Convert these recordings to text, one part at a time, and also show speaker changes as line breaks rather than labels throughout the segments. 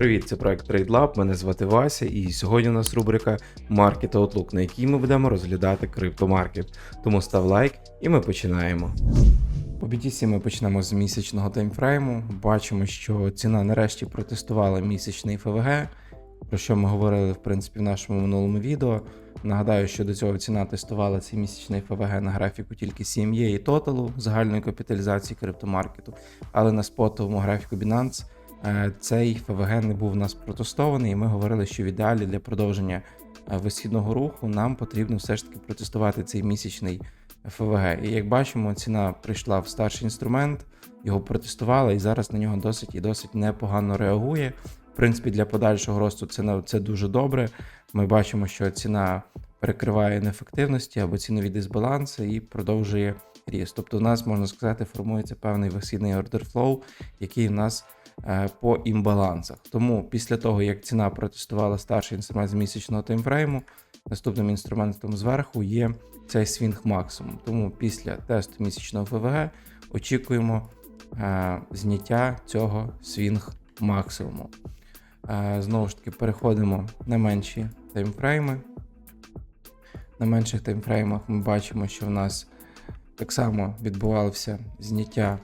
Привіт, це проект TradeLab, Мене звати Вася, і сьогодні у нас рубрика Market Outlook, на якій ми будемо розглядати криптомаркет. Тому став лайк і ми починаємо. По BTC ми почнемо з місячного таймфрейму. Бачимо, що ціна нарешті протестувала місячний ФВГ, про що ми говорили в принципі в нашому минулому відео. Нагадаю, що до цього ціна тестувала цей місячний ФВГ на графіку тільки CME і тоталу загальної капіталізації криптомаркету, але на спотовому графіку Binance цей ФВГ не був у нас протестований, і ми говорили, що в ідеалі для продовження е, висхідного руху нам потрібно все ж таки протестувати цей місячний ФВГ. І як бачимо, ціна прийшла в старший інструмент, його протестувала, і зараз на нього досить і досить непогано реагує. В принципі, для подальшого росту це це дуже добре. Ми бачимо, що ціна перекриває неефективності або цінові дисбаланси і продовжує ріст. Тобто, у нас можна сказати, формується певний order flow, який у нас е, по імбалансах. Тому після того, як ціна протестувала старший інструмент з місячного таймфрейму, наступним інструментом зверху є цей свінг максимум. Тому після тесту місячного ФВГ очікуємо е, зняття цього свінг максимуму. Е, Знову ж таки, переходимо на менші таймфрейми. На менших таймфреймах ми бачимо, що в нас так само відбувалося зняття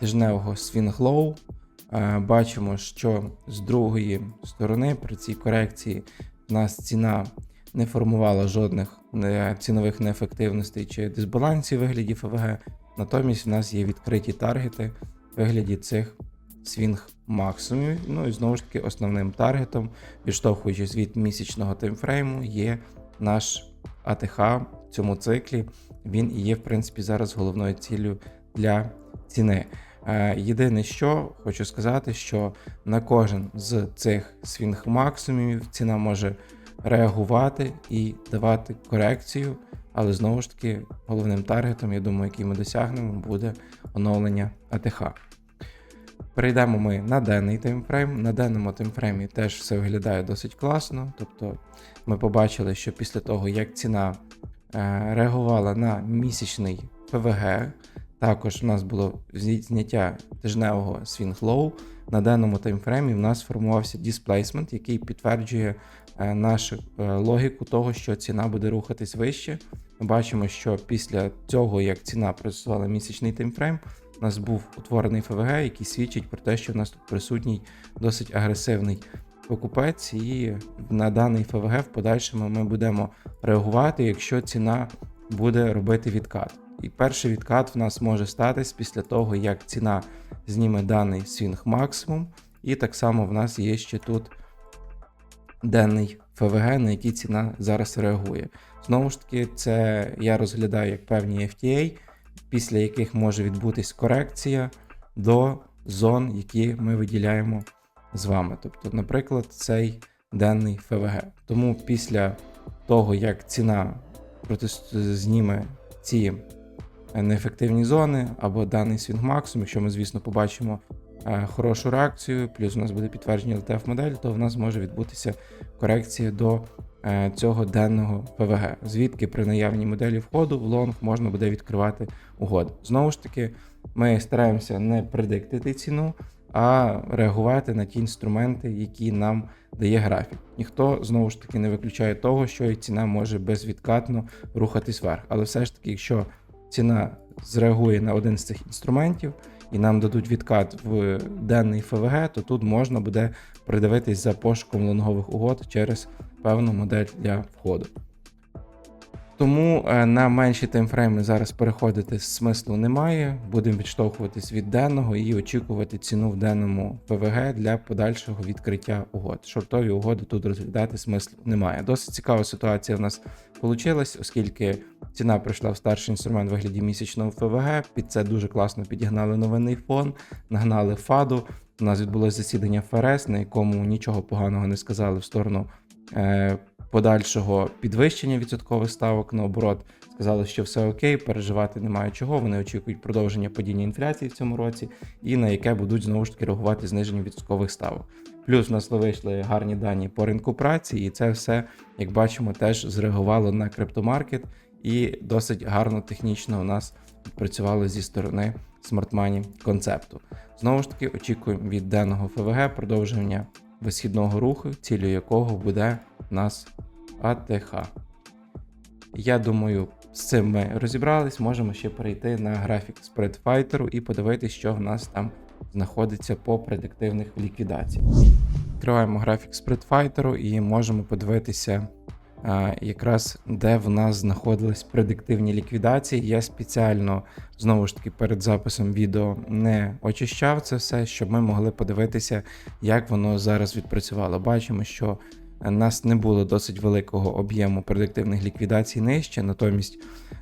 тижневого. Е, Бачимо, що з другої сторони при цій корекції в нас ціна не формувала жодних е, цінових неефективностей чи дисбалансів вигляді ФВГ. Натомість в нас є відкриті таргети в вигляді цих свінг максимумів. Ну і знову ж таки основним таргетом, відштовхуючись від місячного таймфрейму, є наш АТХ в цьому циклі. Він і є, в принципі, зараз головною ціллю для ціни. Е, Єдине, що хочу сказати, що на кожен з цих свінг максимумів ціна може реагувати і давати корекцію, але знову ж таки головним таргетом, я думаю, який ми досягнемо, буде оновлення АТХ. Перейдемо ми на денний таймфрейм. На денному таймфреймі теж все виглядає досить класно. Тобто ми побачили, що після того, як ціна е, реагувала на місячний ПВГ, також у нас було зняття тижневого swing low. На денному таймфреймі в нас формувався displacement, який підтверджує е, нашу е, логіку того, що ціна буде рухатись вище. Ми бачимо, що після цього, як ціна процесувала місячний таймфрейм, у нас був утворений ФВГ, який свідчить про те, що в нас тут присутній досить агресивний покупець, і на даний ФВГ в подальшому ми будемо реагувати, якщо ціна буде робити відкат. І перший відкат в нас може статись після того, як ціна зніме даний свінг максимум, і так само в нас є ще тут денний ФВГ, на який ціна зараз реагує. Знову ж таки, це я розглядаю як певні FTA, після яких може відбутись корекція до зон, які ми виділяємо з вами. Тобто, наприклад, цей денний ФВГ. Тому після того, як ціна зніме ці неефективні зони або даний свінг максимум, якщо ми, звісно, побачимо е, хорошу реакцію, плюс у нас буде підтвердження LTF модель, то в нас може відбутися корекція до е, цього денного ПВГ, звідки при наявній моделі входу в лонг можна буде відкривати угоди. Знову ж таки, ми стараємося не предиктити ціну, а реагувати на ті інструменти, які нам дає графік. Ніхто знову ж таки не виключає того, що і ціна може безвідкатно рухатись вверх. Але все ж таки, якщо ціна зреагує на один з цих інструментів і нам дадуть відкат в денний ФВГ, то тут можна буде придивитись за пошуком лонгових угод через певну модель для входу. Тому е, на менші таймфрейми зараз переходити смислу немає. Будемо відштовхуватись від денного і очікувати ціну в денному ПВГ для подальшого відкриття угод. Шортові угоди тут розглядати смислу немає. Досить цікава ситуація в нас вийшла, оскільки ціна прийшла в старший інструмент в вигляді місячного ФВГ. Під це дуже класно підігнали новинний фон, нагнали фаду. У нас відбулося засідання ФРС, на якому нічого поганого не сказали в сторону. Е, подальшого підвищення відсоткових ставок. Наоборот, сказали, що все окей, переживати немає чого. Вони очікують продовження падіння інфляції в цьому році, і на яке будуть знову ж таки реагувати зниження відсоткових ставок. Плюс у нас вийшли гарні дані по ринку праці, і це все, як бачимо, теж зреагувало на криптомаркет і досить гарно технічно у нас працювало зі сторони Money концепту. Знову ж таки, очікуємо від денного ФВГ продовження висхідного руху, цілею якого буде у нас АТХ. Я думаю, з цим ми розібрались. Можемо ще перейти на графік спредфайтеру і подивитися, що в нас там знаходиться по предиктивних ліквідаціях. Відкриваємо графік спредфайтеру і можемо подивитися, якраз де в нас знаходились предиктивні ліквідації. Я спеціально знову ж таки перед записом відео не очищав це все, щоб ми могли подивитися, як воно зараз відпрацювало. Бачимо, що нас не було досить великого об'єму предиктивних ліквідацій нижче, натомість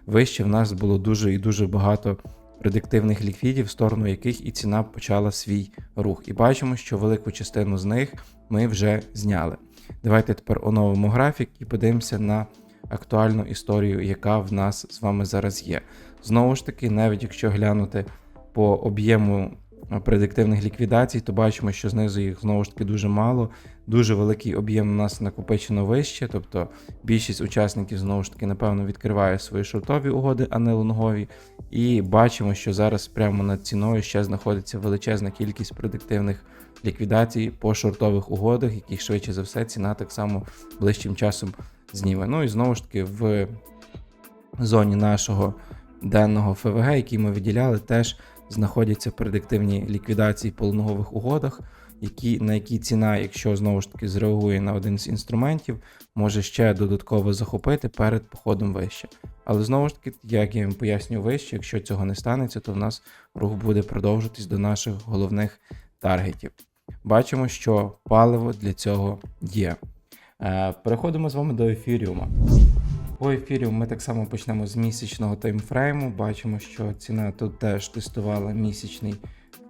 вище в нас було дуже і дуже багато предиктивних ліквідів, в сторону яких і ціна почала свій рух. І бачимо, що велику частину з них ми вже зняли. Давайте тепер оновимо графік і подивимося на актуальну історію, яка в нас з вами зараз є. Знову ж таки, навіть якщо глянути по об'єму предиктивних ліквідацій, то бачимо, що знизу їх знову ж таки дуже мало. Дуже великий об'єм у нас накопичено вище, тобто більшість учасників знову ж таки, напевно, відкриває свої шортові угоди, а не лонгові. І бачимо, що зараз прямо над ціною ще знаходиться величезна кількість предиктивних ліквідацій по шортових угодах, яких швидше за все ціна так само ближчим часом зніме. Ну і знову ж таки в зоні нашого денного ФВГ, який ми виділяли, теж знаходяться предиктивні ліквідації по лонгових угодах, які, на які ціна, якщо знову ж таки зреагує на один з інструментів, може ще додатково захопити перед походом вище. Але знову ж таки, як я їм пояснюю вище, якщо цього не станеться, то в нас рух буде продовжитись до наших головних таргетів. Бачимо, що паливо для цього є. Е, Переходимо з вами до ефіріума. По ефіріум ми так само почнемо з місячного таймфрейму. Бачимо, що ціна тут теж тестувала місячний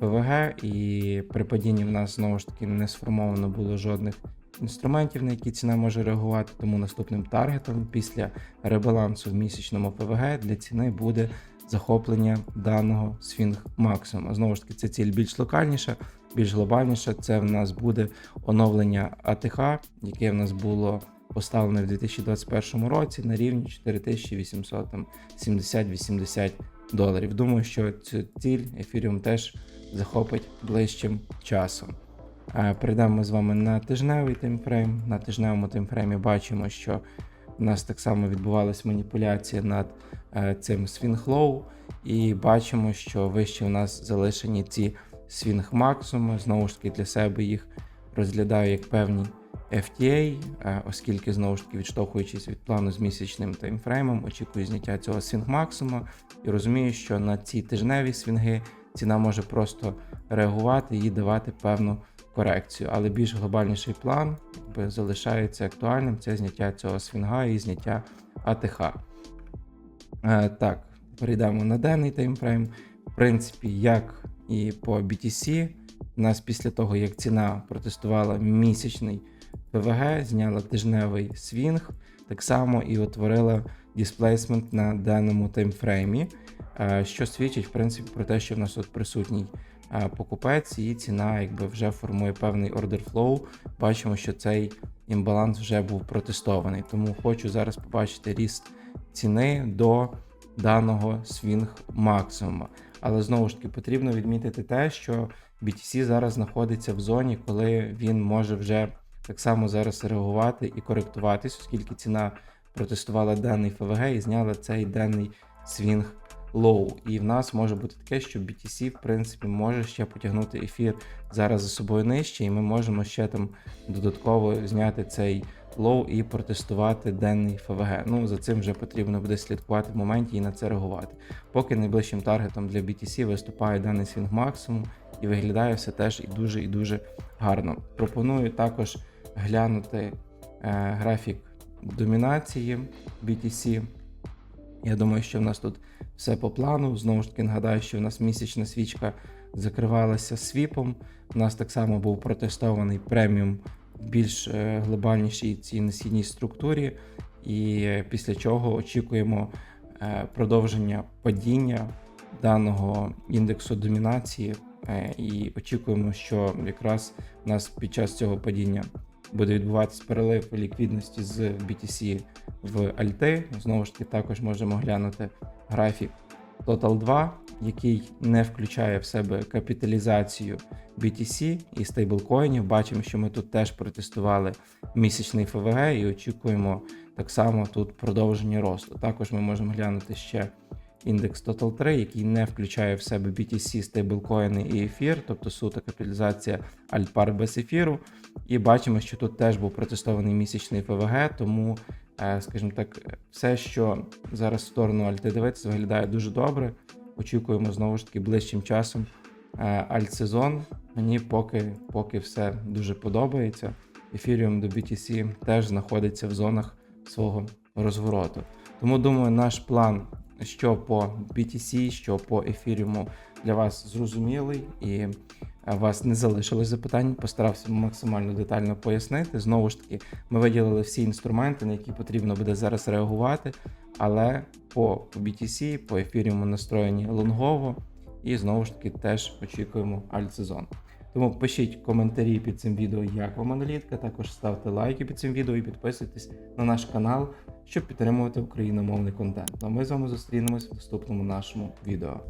ПВГ, і при падінні в нас знову ж таки не сформовано було жодних інструментів, на які ціна може реагувати. Тому наступним таргетом після ребалансу в місячному ПВГ для ціни буде захоплення даного свінг максимума. Знову ж таки, це ціль більш локальніша, більш глобальніша. Це в нас буде оновлення АТХ, яке в нас було поставлене в 2021 році на рівні 4870-80 доларів. Думаю, що цю ціль Ethereum теж захопить ближчим часом. Е, Перейдемо з вами на тижневий таймфрейм. На тижневому таймфреймі бачимо, що у нас так само відбувалась маніпуляція над е, цим свінг-лоу, і бачимо, що вище у нас залишені ці свінг-максимуми. Знову ж таки, для себе їх розглядаю як певні FTA, е, оскільки знову ж таки відштовхуючись від плану з місячним таймфреймом, очікую зняття цього свінг-максимума і розумію, що на ці тижневі свінги ціна може просто реагувати і давати певну корекцію. Але більш глобальніший план залишається актуальним. Це зняття цього свінга і зняття АТХ. Е, так, перейдемо на денний таймфрейм. В принципі, як і по BTC, у нас після того, як ціна протестувала місячний ПВГ, зняла тижневий свінг, так само і утворила дисплейсмент на даному таймфреймі, е, що свідчить в принципі про те, що в нас тут присутній е, покупець, і ціна якби вже формує певний ордер флоу. Бачимо, що цей імбаланс вже був протестований. Тому хочу зараз побачити ріст ціни до даного свінг максимума. Але знову ж таки потрібно відмітити те, що BTC зараз знаходиться в зоні, коли він може вже так само зараз реагувати і коректуватись, оскільки ціна протестувала денний ФВГ і зняла цей денний свінг лоу. І в нас може бути таке, що BTC, в принципі, може ще потягнути ефір зараз за собою нижче, і ми можемо ще там додатково зняти цей лоу і протестувати денний ФВГ. Ну, за цим вже потрібно буде слідкувати в моменті і на це реагувати. Поки найближчим таргетом для BTC виступає даний свінг максимум і виглядає все теж і дуже і дуже гарно. Пропоную також глянути е, графік домінації BTC. Я думаю, що в нас тут все по плану. Знову ж таки, нагадаю, що в нас місячна свічка закривалася свіпом. У нас так само був протестований преміум більш е, глобальнішій цій несхідній структурі, і після чого очікуємо е, продовження падіння даного індексу домінації, е, і очікуємо, що якраз у нас під час цього падіння буде відбуватися перелив ліквідності з BTC в альти. Знову ж таки, також можемо глянути графік Total 2, який не включає в себе капіталізацію BTC і стейблкоїнів. Бачимо, що ми тут теж протестували місячний ФВГ і очікуємо так само тут продовження росту. Також ми можемо глянути ще індекс Total 3, який не включає в себе BTC, стейблкоїни і ефір, тобто суто капіталізація альтпар без ефіру. І бачимо, що тут теж був протестований місячний ФВГ, тому, скажімо так, все, що зараз в сторону альти дивиться, виглядає дуже добре. Очікуємо знову ж таки ближчим часом е, альтсезон. Мені поки, поки все дуже подобається. Ефіріум до BTC теж знаходиться в зонах свого розвороту. Тому думаю, наш план, що по BTC, що по ефіріуму для вас зрозумілий і е, вас не залишилось запитань. Постарався максимально детально пояснити. Знову ж таки, ми виділили всі інструменти, на які потрібно буде зараз реагувати. Але по BTC, по ефіріуму настроєні лонгово, і знову ж таки теж очікуємо альтсезон. Тому пишіть коментарі під цим відео, як вам аналітика. Також ставте лайки під цим відео і підписуйтесь на наш канал, щоб підтримувати україномовний контент. А ми з вами зустрінемось в наступному нашому відео.